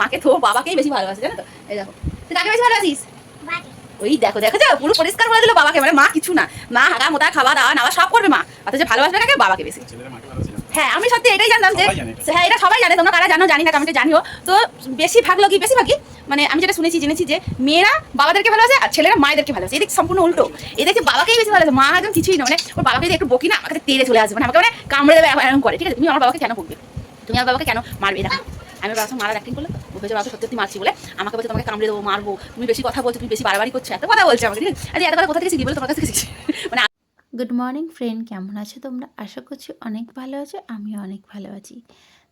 মাকে তো বাবাকেই বেশি ভালোবাসে জানো তো? এই দেখো। তুই কাকে বেশি ভালোবাসিস? ওই দেখো দেখো যা পুরো পরিষ্কার করে দিল বাবাকে মানে মা কিছু না। মা হাগা মোটা খাওয়া দাওয়া নাওয়া সব করবে মা। অথচ ভালোবাসবে কাকে বাবাকে বেশি। হ্যাঁ আমি সত্যি এটাই জানতাম যে। হ্যাঁ এটা সবাই জানে তোমরা কারা জানো? জানি না কমেন্টে জানিও। তো বেশিরভাগ লোকই বেশিরভাগই মানে আমি যেটা শুনেছি জেনেছি যে মেয়েরা বাবাদেরকে ভালোবাসে আর ছেলেরা মায়েদেরকে ভালোবাসে। এদিকে সম্পূর্ণ উল্টো। এদিকে বাবাকেই বেশি ভালোবাসে মা একদম কিছুই না মানে ওর বাবাকে যদি একটু বকি না আমাকে তেড়ে চলে আসবে। মানে আমাকে মানে কামড়ে দেবে এরকম করে। ঠিক আছে তুমি আমার বাবাকে কেন বকবে? তুমি আমার বাবাকে কেন মারবে? এরকম আমি সঙ্গে মারার অ্যাক্টিং করল ও ভেবেছে, বাবা, সত্যি মারছি বলে। আমাকে বলছে, তোমাকে কামড়ে দেবো, মারবো। তুমি বেশি কথা বলছো, তুমি বেশি বাড়াবাড়ি করছ, এত কথা বলছো আমাকে আরে, এত কথা কোথা থেকে শিখি বলে? তোমার কাছে শিখছি মানে গুড মর্নিং ফ্রেন্ড কেমন আছো তোমরা? আশা করছি অনেক ভালো আছো, আমিও অনেক ভালো আছি।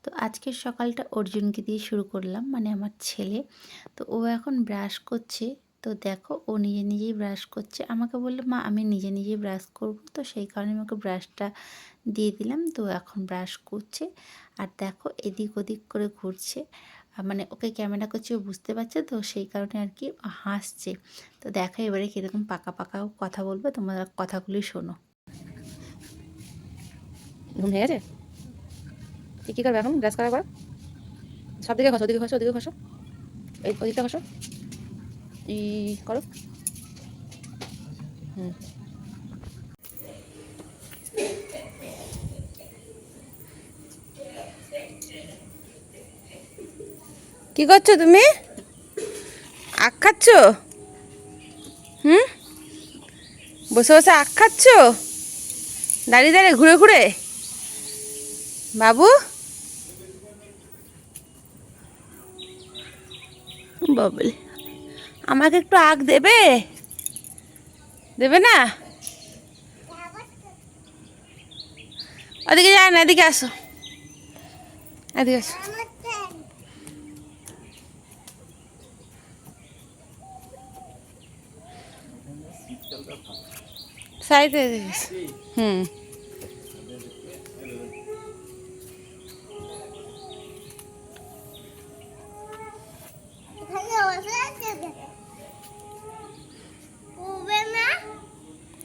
তো আজকের সকালটা অর্জুনকে দিয়ে শুরু করলাম মানে আমার ছেলে। তো ও এখন ব্রাশ করছে তো দেখো ও নিজে নিজেই ব্রাশ করছে। আমাকে বলল, মা, আমি নিজে নিজেই ব্রাশ করব। তো সেই কারণে আমাকে ব্রাশটা দিয়ে দিলাম। তো এখন ব্রাশ করছে। আর দেখো এদিক ওদিক করে ঘুরছে। মানে ওকে ক্যামেরা করছে, ও বুঝতে পারছে তো সেই কারণে আর কি হাসছে। তো দেখো এবারে কীরকম পাকা পাকাও কথা বলবে, তোমরা কথাগুলি শোনো। ঘুম হয়ে গেছে? কি কী করবে এখন? ব্রাশ পর? সব দিকে ঘষো, ওদিকে ঘষো ওদিকে ঘষো। এই ওদিকটা ঘষো। ই করো। হুম। কি করছ তুমি? আখ খাচ্ছ? হুম? বসে বসে আখ খাচ্ছ? দাঁড়িয়ে দাঁড়িয়ে ঘুরে ঘুরে? বাবু? বাবলে। আমাকে একটু আগ দেবে? দেবে না? ওদিকে যায় না, এদিকে আসো। এদিকে আসো। সাইডে হুম।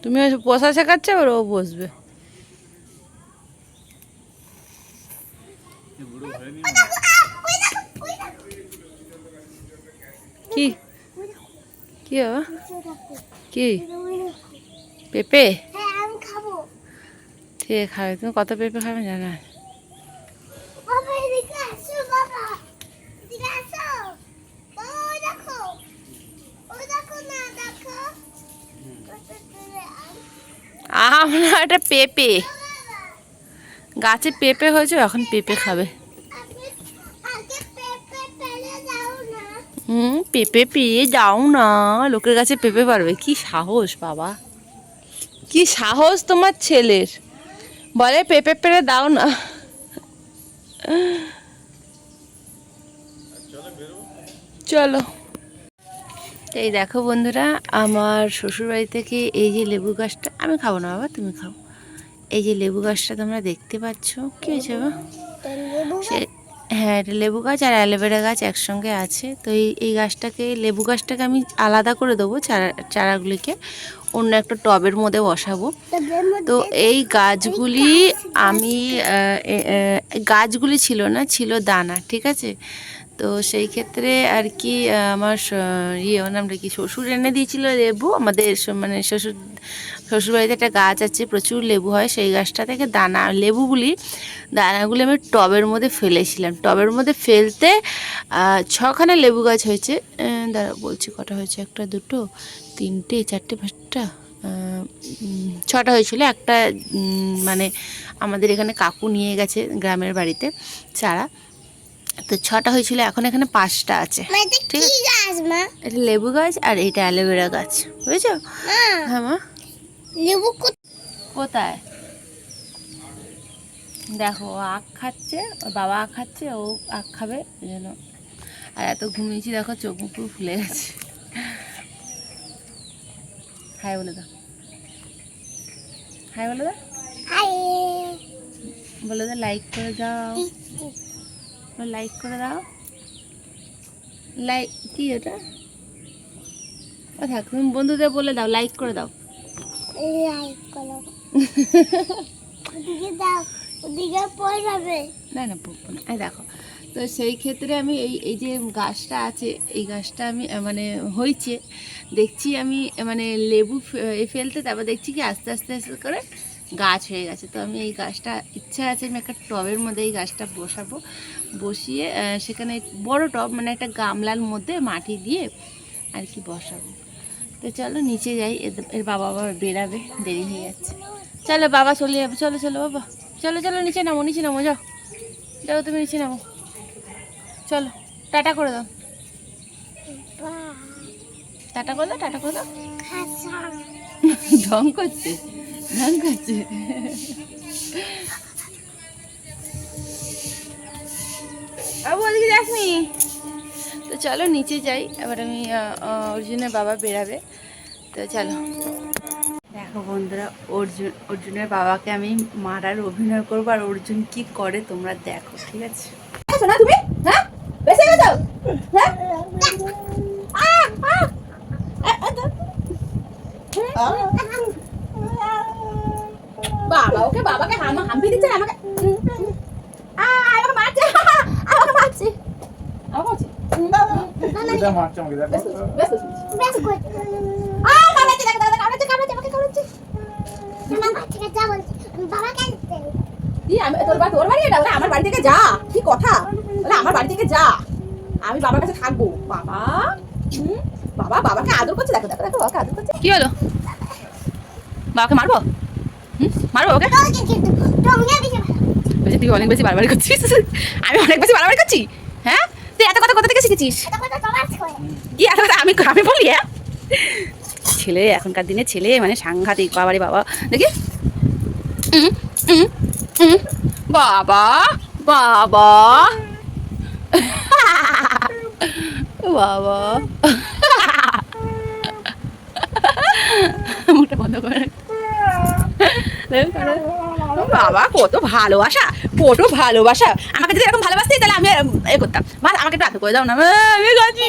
তুমি পোষা বসা শেখাচ্ছে এবার ও বসবে। কি? কি কি? পেঁপে? ঠিক খাবে। তুমি কত পেঁপে খাবে? জানা আছে? আম না এটা পেঁপে। গাছে পেঁপে হয়েছে, এখন পেঁপে খাবে। হুম, পেঁপে পেয়ে যাও না। লোকের কাছে পেঁপে পারবে। কি সাহস, বাবা। কি সাহস তোমার ছেলের। বলে, পেঁপে পেরে দাও না। চলো। এই দেখো বন্ধুরা, আমার শ্বশুরবাড়ি থেকে এই যে লেবু গাছটা? আমি খাব না বাবা, তুমি খাও। এই যে লেবু গাছটা তোমরা দেখতে পাচ্ছ, কি হয়েছে বাবা? সে হ্যাঁ এটা লেবু গাছ আর অ্যালোভেরা গাছ একসঙ্গে আছে। তো এই এই গাছটাকে, লেবু গাছটাকে আমি আলাদা করে দেবো চারা, চারাগুলিকে, অন্য একটা টবের মধ্যে বসাবো। তো এই গাছগুলি আমি গাছগুলি ছিল না, ছিল দানা, ঠিক আছে? তো সেই ক্ষেত্রে আর কি আমার ইয়ে ওর নামটা কি? শ্বশুর এনে দিয়েছিল লেবু। আমাদের মানে শ্বশুর, শ্বশুরবাড়িতে একটা গাছ আছে, প্রচুর লেবু হয়। সেই গাছটা থেকে দানা, লেবুগুলি, দানাগুলি আমি টবের মধ্যে ফেলেছিলাম। টবের মধ্যে ফেলতে ছখানা লেবু গাছ হয়েছে। দাঁড়া বলছি কটা হয়েছে? একটা, দুটো, তিনটে, চারটে, পাঁচটা ছটা হয়েছিল। একটা মানে আমাদের এখানে কাকু নিয়ে গেছে গ্রামের বাড়িতে, চারা। তো ছটা হয়েছিল এখন এখানে পাঁচটা আছে। ঠিক আছে? এটা লেবু গাছ আর এটা অ্যালোভেরা গাছ বুঝেছ? হ্যাঁ মা। লেবু কোথায়? দেখো আখ খাচ্ছে ওর বাবা আখ খাচ্ছে ও আখ খাবে ওই জন্য। আর এত ঘুমিয়েছি দেখো চোখ মুখ ফুলে গেছে। হাই বলে দাও। হাই বলে দাও। হাই। বলে দাও লাইক করে দাও। লাইক করে দাও। লাইক কি এটা? ও থাক তুমি বন্ধুদের বলে দাও লাইক করে দাও। লাইক করো। ওদিকে দাও ওদিকে পড়ে যাবে। না না পড়ব না। দেখো তো সেই ক্ষেত্রে আমি এই এই যে গাছটা আছে এই গাছটা আমি মানে হয়েছে দেখছি আমি মানে লেবু ফেলতে তারপর দেখছি কি আস্তে আস্তে আস্তে করে গাছ হয়ে গেছে। তো আমি এই গাছটা ইচ্ছা আছে আমি একটা টবের মধ্যে এই গাছটা বসাবো। বসিয়ে সেখানে বড় টব মানে একটা গামলার মধ্যে মাটি দিয়ে আর কি বসাবো। তো চলো নিচে যাই এর- বাবা আবার বেরাবে দেরি হয়ে যাচ্ছে। চলো বাবা চলে যাবে চলো চলো বাবা। চলো চলো নিচে নামো নিচে নামো যাও। যাও তুমি নিচে নামো। চলো টাটা করে দাও। টাটা করে দাও টাটা করে দাও। খাসা ঢং করছে। ঢং করছে বাবু ওদিকে যাসনি তো চলো নিচে যাই। এবার আমি অর্জুনের বাবা বেরাবে। তো চলো। দেখো বন্ধুরা অর্জুন অর্জুনের বাবাকে আমি মারার অভিনয় করব আর অর্জুন কি করে তোমরা দেখো ঠিক আছে? না তুমি? হ্যাঁ? বেঁচে গেছো? হ্যাঁ? বাবা ওকে বাবাকে হাম হাম্পি দিচ্ছে আমাকে আমাকে মারছে মারছে। মারছে? আমার বাচ্চাকে যা বলছি আমি বাবাকে আনতে দি আমি তোর বাড়ি তোর বাড়ি এটা বলে আমার বাড়ি থেকে যা কি কথা? আমার বাড়ি থেকে যা। আমি বাবার কাছে থাকব। বাবা বাবা বাবাকে আদর করছে দেখো দেখো দেখো বাবাকে আদর করছে। কি হলো? বাবাকে মারবো? মারবো ওকে। তুই অনেক বেশি বারবারই করছিস। আমি অনেক বেশি বারবারই করছি? হ্যাঁ? তুই এত কথা কোথা থেকে শিখেছিস? এত কথা আমি আমি বলি হ্যাঁ? ছেলে, এখনকার দিনে ছেলে মানে সাংঘাতিক, বাবারে বাবা। দেখি। বাবা বাবা। বাবা। মুখটা বন্ধ। করে। বাবা কত ভালোবাসা কত ভালোবাসা। আমাকে যদি এরকম ভালোবাসতি তাহলে আমি এ করতাম। বা আমাকে একটু আদর করে দাও না। আমি কাজি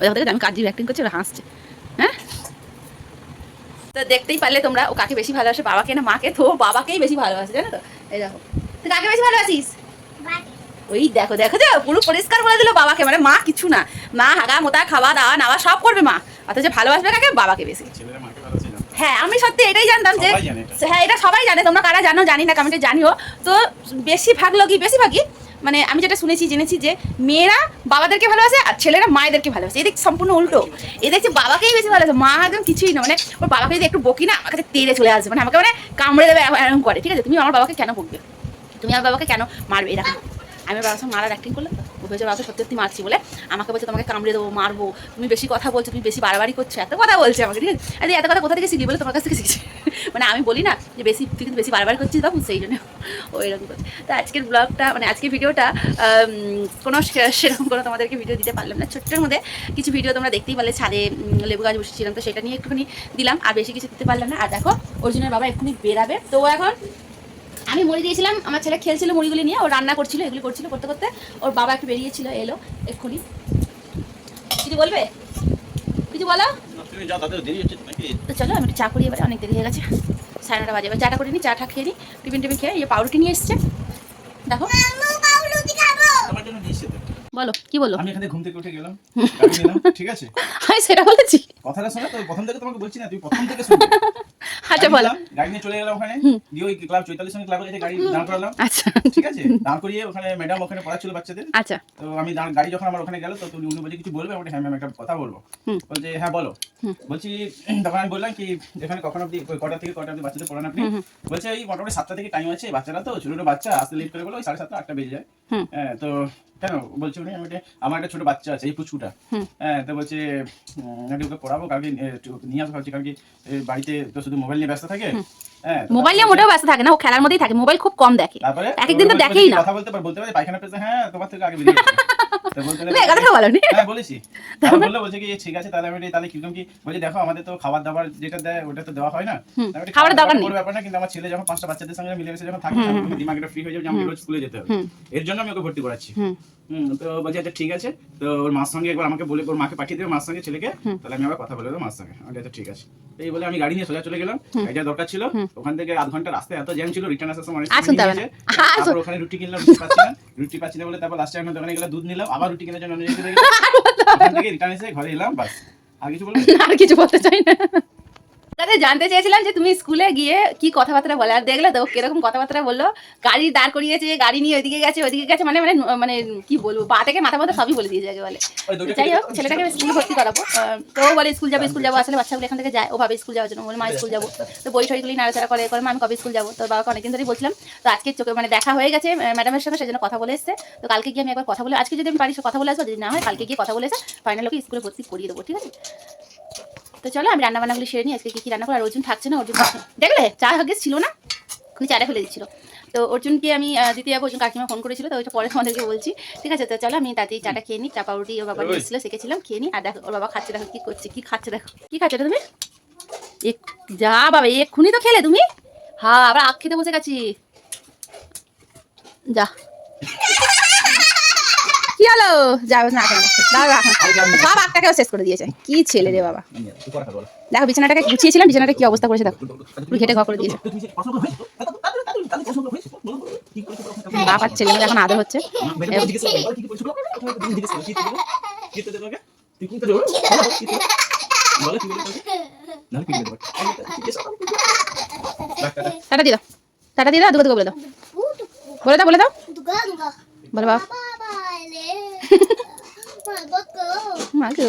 ওই দেখো দেখো, আমি কাজি অ্যাক্টিং করছি ওরা হাসছে। হ্যাঁ? তো দেখতেই পারলে তোমরা ও কাকে বেশি ভালোবাসে বাবাকে না মাকে? তো বাবাকেই বেশি ভালোবাসে জানো তো? এই দেখো। তুই কাকে বেশি ভালোবাসিস? ওই দেখো দেখো যে পুরো পরিষ্কার বলে দিল বাবাকে। মানে মা কিছু না। মা হাগা মোতা খাওয়া দাওয়া নাওয়া সব করবে মা। অথচ ভালোবাসবে কাকে? বাবাকে বেশি ছেলেরা মাকে ভালোবাসে জানো হ্যাঁ আমি সত্যি এটাই জানতাম যে। হ্যাঁ এটা সবাই জানে তোমরা কারা জানো জানি না কমেন্টে জানিও। তো বেশিরভাগ লোকই বেশিরভাগই মানে আমি যেটা শুনেছি জেনেছি যে মেয়েরা বাবাদেরকে ভালোবাসে আর ছেলেরা মায়েদেরকে ভালোবাসে। এদিক সম্পূর্ণ উল্টো। এ দেখছি বাবাকেই বেশি ভালোবাসে মা একদম কিছুই না মানে ওর বাবাকে যদি একটু বকি না আমার কাছে তেড়ে চলে আসবে। মানে আমাকে মানে কামড়ে দেবে এরকম- এরকম করে। ঠিক আছে? তুমি আমার বাবাকে কেন বকবে? তুমি আমার বাবাকে কেন মারবে? এরকম আমি বাবার সঙ্গে মারার অ্যাক্টিং করলাম। ও ভেবেছে সত্যি সত্যি মারছি বলে। আমাকে বলছে, তোমাকে কামড়ে দেবো, মারবো। তুমি বেশি কথা বলছো, তুমি বেশি বাড়াবাড়ি করছ। এত কথা বলছে আমাকে, ঠিক আছে? এত কথা কোথা থেকে শিখলি বলে তোমার কাছ থেকে শিখছি। মানে আমি বলি না যে বেশি, তুই কিন্তু বেশি বাড়াবাড়ি করছিস তখন, সেই জন্য ও এরকম করছে তো আজকের ব্লগটা মানে আজকের ভিডিওটা কোনো সেরকম কোনো তোমাদেরকে ভিডিও দিতে পারলাম না। ছোট্টের মধ্যে কিছু ভিডিও তোমরা দেখতেই পারলে, ছাদে লেবু গাছ বসেছিলাম, তো সেটা নিয়ে একটুখানি দিলাম। আর বেশি কিছু দিতে পারলাম না। আর দেখো, অর্জুনের বাবা এক্ষুনি বেরাবে। তো এখন আমি মুড়ি দিয়েছিলাম আমার ছেলে খেলছিল মুড়িগুলি নিয়ে ও রান্না করছিল এগুলি করছিল করতে করতে। ওর বাবা একটু বেরিয়েছিল এলো এক্ষুনি। কিছু বলবে? কিছু বলো? তুমি তো চলো আমি একটু চা করি এবারে অনেক দেরি হয়ে গেছে। সাড়ে নটা বাজে এবার চাটা করে নিই চাটা খেয়ে নিই টিফিন টিফিন খেয়ে এই পাউরুটি নিয়ে এসছে। দেখো। আম্মু পাউরুটি খাব। আমার জন্য নিয়ে এসে দে। বলো কি বলো? আমি এখানে ঘুম থেকে উঠে গেলাম ঠিক আছে? আমি সেটা বলেছি। কথাটা শোনো তো প্রথম থেকে তোমাকে বলছি না তুই প্রথম থেকে শুনবে। আচ্ছা বলো। গাড়ি নিয়ে চলে গেলাম ওখানে। দিয়ে ওই ক্লাব চৈতালিশ সঙ্গে ক্লাবে গাড়ি দাঁড় করালাম। আচ্ছা। ঠিক আছে? দাঁড় করিয়ে ওখানে ম্যাডাম ওখানে পড়াচ্ছিল বাচ্চাদের। আচ্ছা। তো আমি গাড়ি যখন আমার ওখানে গেল তো তুমি উনি বলছে কিছু বলবে? আমি হ্যাঁ ম্যাম একটা কথা বলব। বলছে হ্যাঁ বলো। বলছি তখন আমি বললাম কি এখানে কখন অব্দি কটা থেকে কটা অব্দি বাচ্চাদের পড়ান আপনি। বলছে ওই মোটামুটি সাতটা থেকে টাইম আছে বাচ্চারা তো ছোট ছোট বাচ্চা আসতে লেট করে বলো ওই সাড়ে সাতটা আটটা বেজে যায়। হ্যাঁ তো কেন? বলছে উনি আমি আমার একটা ছোট বাচ্চা আছে এই পুচকুটা। হ্যাঁ তো বলছে উম, আমি ওকে পড়াবো কালকে নিয়ে আসব কালকে বাড়িতে তো শুধু মোবাইল নিয়ে ব্যস্ত থাকে। হ্যাঁ মোবাইল নিয়ে মোটেও ব্যস্ত থাকে না ও খেলার মধ্যেই থাকে মোবাইল খুব কম দেখে। এক একদিন তো দেখেই না। কথা বলতে পারে বলতে পারে পায়খানা পেতে হ্যাঁ তোমার থেকে আগে বেরিয়ে কথাটা বলো নি। হ্যাঁ বলেছি। তারপর বলছে কি ঠিক আছে তাহলে আমি তাহলে কীরকম কি? বলছি দেখো আমাদের তো খাবার দাবার যেটা দেয় ওটা তো দেওয়া হয় না। নেই। ব্যাপার না কিন্তু আমার ছেলে যখন পাঁচটা বাচ্চাদের সঙ্গে মিলেমিশে যখন থাকে দিমাগটা ফ্রি হয়ে যাবে যে আমি রোজ স্কুলে যেতে হবে। এর জন্য আমি ওকে ভর্তি করাচ্ছি। হুম তো বলছে আচ্ছা ঠিক আছে। তো ওর মার সঙ্গে একবার আমাকে বলে ওর মাকে পাঠিয়ে দেবে মার সঙ্গে ছেলেকে। তাহলে আমি আবার কথা বলে দেবো মার সঙ্গে। আমি আচ্ছা ঠিক আছে। এই বলে আমি গাড়ি নিয়ে সোজা চলে গেলাম। যাওয়ার দরকার ছিল। ওখান থেকে আধ ঘণ্টা রাস্তায় এত জ্যাম ছিল রিটার্ন আসার সময় তারপর ওখানে রুটি কিনলাম রুটি পাচ্ছি না। রুটি পাচ্ছি না বলে তারপর লাস্টে আমি দোকানে গেলাম দুধ নিলাম আবার রুটি কেনার জন্য অন্য জায়গায় গেলাম। ওখান থেকে রিটার্ন এসে ঘরে এলাম বাস। আর কিছু বলব? আর কিছু বলতে চাই না। তাতে জানতে চেয়েছিলাম যে তুমি স্কুলে গিয়ে কি কথাবার্তা বলে? আর দেখলে তো কীরকম কথাবার্তা বলল। গাড়ি দাঁড় করিয়েছে গাড়ি নিয়ে ওইদিকে গেছে ওইদিকে গেছে মানে মানে মানে কি বলব পা থেকে মাথা মাথা সবই বলে দিয়েছে আগে বলে যাই হোক ছেলেটাকে স্কুলে ভর্তি করাবো। তো ও বলে স্কুল যাব স্কুল যাব। আসলে বাচ্চাগুলো এখান থেকে যায় ও ভাবে স্কুল যাওয়ার জন্য। বলে মা স্কুল যাব। তো বই টইগুলি নাড়াচাড়া করে করে মা আমি কবে স্কুল যাব? তো বাবাকে অনেকদিন ধরেই বলছিলাম। তো আজকে চোখে মানে দেখা হয়ে গেছে ম্যাডামের সঙ্গে সেজন্য কথা বলে এসছে। তো কালকে গিয়ে আমি একবার কথা বলে আজকে যদি আমি পারি কথা বলে আসব যদি না হয় কালকে গিয়ে কথা বলে এসে ফাইনাল ওকে স্কুলে ভর্তি করিয়ে দেবো ঠিক আছে? তো চলো আমি রান্না বান্নাগুলো সেরে নিই আজকে কি কি রান্না করে আর অর্জুন থাকছে না অর্জুন দেখলে? চা হগে ছিল না? খুবই চাটা ফেলে দিচ্ছিল। তো অর্জুনকে আমি দিতে যাব অর্জুন কাকিমা ফোন করেছিল তো ওইটা পরে তোমাদেরকে বলছি। ঠিক আছে তো চলো আমি তাতেই চাটা খেয়ে নিই চা পাউরুটি ওর বাবা নিয়ে এসেছিল শিখেছিলাম খেয়ে নিই। আর দেখো ওর বাবা খাচ্ছে দেখো কি করছে কি খাচ্ছে দেখো। কি খাচ্ছে তুমি? এক যা বাবা এক্ষুনি তো খেলে তুমি? হ্যাঁ আবার আখ খেতে বসে গেছি। যা। কি হলো? যাও না খেলে দাও, রাখো। সব আখটাকেও শেষ করে দিয়েছে। কি ছেলে রে বাবা। দেখো, বিছানাটাকে গুছিয়েছিলাম বিছানাটা কি অবস্থা করেছে দেখো। পুরো ঘেটে ঘ করে দিয়েছে। বাপ আর ছেলে এখন আদর হচ্ছে। টাটা দিয়ে দাও। টাটা দিয়ে দাও, দুগো দুগো বলে দাও। বলে দাও বলে দাও। বলে বাবা রে মা বকো মা গো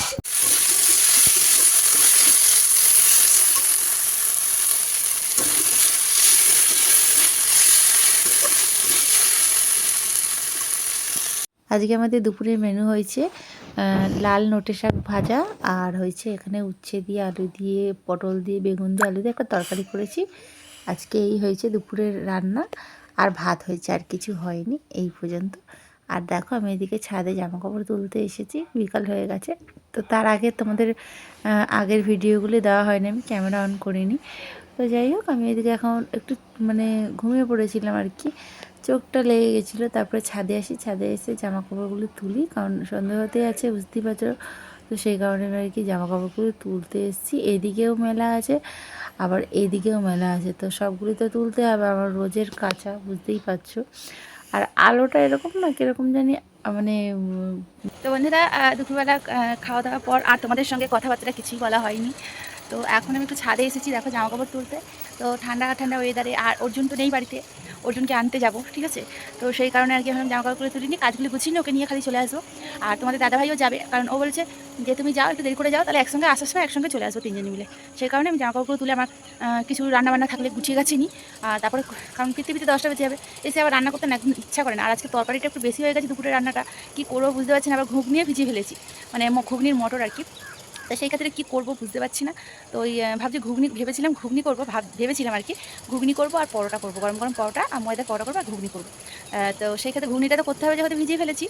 আজকে আমাদের দুপুরের মেনু হয়েছে লাল নোটে শাক ভাজা আর হয়েছে এখানে উচ্ছে দিয়ে আলু দিয়ে, পটল দিয়ে, বেগুন দিয়ে, আলু দিয়ে একটা তরকারি করেছি। আজকে এই হয়েছে দুপুরের রান্না আর ভাত হয়েছে, আর কিছু হয়নি এই পর্যন্ত। আর দেখো আমি এদিকে ছাদে জামা কাপড় তুলতে এসেছি, বিকাল হয়ে গেছে। তো তার আগে তোমাদের আগের ভিডিওগুলি দেওয়া হয়নি, আমি ক্যামেরা অন করিনি। তো যাই হোক, আমি এদিকে এখন একটু মানে ঘুমিয়ে পড়েছিলাম আর কি। চোখটা লেগে গেছিল, তারপরে ছাদে আসি, ছাদে এসে জামা কাপড়গুলো তুলি, কারণ সন্ধ্যা হতে আছে, বুঝতেই পারছ? তো সেই কারণে আর কি জামা কাপড়গুলো তুলতে এসেছি। এদিকেও মেলা আছে, আবার এদিকেও মেলা আছে, তো সবগুলি তো তুলতে হবে, আমার রোজের কাঁচা, বুঝতেই পারছ? আর আলোটা এরকম না, কীরকম জানি মানে তো বন্ধুরা দুপুরবেলা খাওয়া দাওয়ার পর, আর তোমাদের সঙ্গে কথাবার্তা কিছুই বলা হয়নি। তো এখন আমি একটু ছাদে এসেছি, দেখো জামা কাপড় তুলতে। তো ঠান্ডা ঠান্ডা ওয়েদারে আর অর্জুন তো নেই বাড়িতে, অর্জুনকে আনতে যাব, ঠিক আছে? তো সেই কারণে আর কি আমি জামা কাপড়গুলো তুলিনি, কাজগুলো গুছিয়ে ওকে নিয়ে খালি চলে আসব। আর তোমাদের দাদাভাইও যাবে, কারণ ও বলছে যে তুমি যাও, একটু দেরি করে যাও, তাহলে একসঙ্গে আসার সময় একসঙ্গে চলে আসব তিনজন মিলে। সেই কারণে আমি জামা কাপড়গুলো তুলে আমার কিছু রান্নাবান্না থাকলে গুছিয়ে গেছি নি আর তারপরে কারণ পৃথিবীতে দশটা বেজে যাবে, এসে আবার রান্না করতে না একদম ইচ্ছা করে না। আর আজকে তরকারিটা একটু বেশি হয়ে গেছে দুপুরের রান্নাটা, কী করব বুঝতে পারছি না, আবার ঘুগনিয়ে ভিজিয়ে ফেলেছি। মানে ঘুগনির মটর আর কি। তো সেই ক্ষেত্রে কী করব বুঝতে পারছি না। তো ওই ভাবছি ঘুগনি, ভেবেছিলাম ঘুগনি করব, ভাব, ভেবেছিলাম আর কি, ঘুগনি করব আর পরোটা করব, গরম গরম পরোটা আর ময়দা পরোটা করব আর ঘুগনি করব। তো সেই ক্ষেত্রে ঘুগনিটা তো করতে হবে যেহেতু ভিজিয়ে ফেলেছি।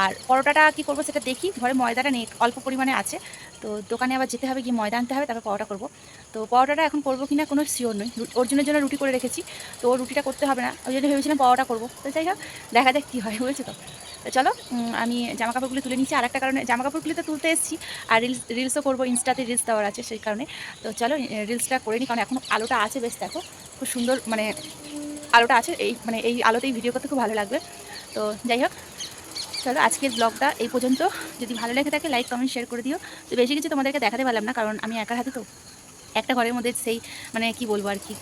আর পরোটাটা কী করব সেটা দেখি, ঘরে ময়দাটা নেই, অল্প পরিমাণে আছে। তো দোকানে আবার যেতে হবে, গিয়ে ময়দা আনতে হবে, তারপর পরোটা করব। তো পরোটাটা এখন করব কিনা কোনো শিওর নই। অর্জুনের জন্য রুটি করে রেখেছি, তো রুটিটা করতে হবে না। ওই জন্য ভেবেছিলাম পরোটা করব। তো যাই হোক, দেখা যাক কী হয়, বুঝেছ তো তো? চলো আমি জামা কাপড়গুলো তুলে নিচ্ছি। আর একটা কারণে জামা কাপড়গুলো তো তুলতে এসেছি, আর রিলস রিলসও করব, ইনস্টাতে রিলস দেওয়ার আছে সেই কারণে। তো চলো রিলসটা করে নিই কারণ এখন আলোটা আছে বেশ, দেখো, খুব সুন্দর মানে আলোটা আছে, এই মানে এই আলোতেই ভিডিও করতে খুব ভালো লাগবে। তো যাই হোক, চলো, আজকের ব্লগটা এই পর্যন্ত। যদি ভালো লেগে থাকে লাইক কমেন্ট শেয়ার করে দিও। তো বেশি কিছু তোমাদেরকে দেখাতে পারলাম না, কারণ আমি একার হাতে তো। একটা ঘরের মধ্যে সেই মানে কি বলব আর কি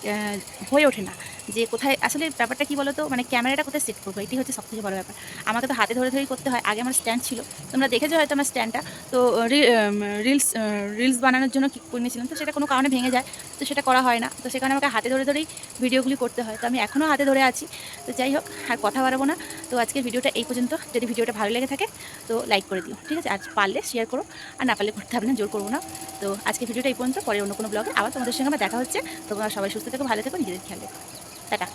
হয়ে ওঠে না। যে কোথায়, আসলে ব্যাপারটা কী বলো তো মানে ক্যামেরাটা কোথায় সেট করব? এটি হচ্ছে সবথেকে বড় ব্যাপার। আমাকে তো হাতে ধরে ধরেই করতে হয়। আগে আমার স্ট্যান্ড ছিল। তোমরা দেখেছ হয়তো আমার স্ট্যান্ডটা তো রিলস রিলস বানানোর জন্য কি করে নিয়েছিলাম তো সেটা কোনো কারণে ভেঙে যায়। তো সেটা করা হয় না। তো সেখানে আমাকে হাতে ধরে ধরেই ভিডিওগুলি করতে হয়। তো আমি এখনও হাতে ধরে আছি। তো যাই হোক, আর কথা বাড়াবো না। তো আজকের ভিডিওটা এই পর্যন্ত। যদি ভিডিওটা ভালো লেগে থাকে, তো লাইক করে দিও। ঠিক আছে? আজ পারলে শেয়ার করো। আর না পারলে করতে হবে না, জোর করব না। তো আজকে ভিডিওটা এই পর্যন্ত। পরে অন্য কোনো ব্লগে আবার তোমাদের সঙ্গে আমার দেখা হচ্ছে। তোমরা সবাই সুস্থ থেকো, ভালো থেকো, নিজেদের খেয়াল রেখো। টাটা।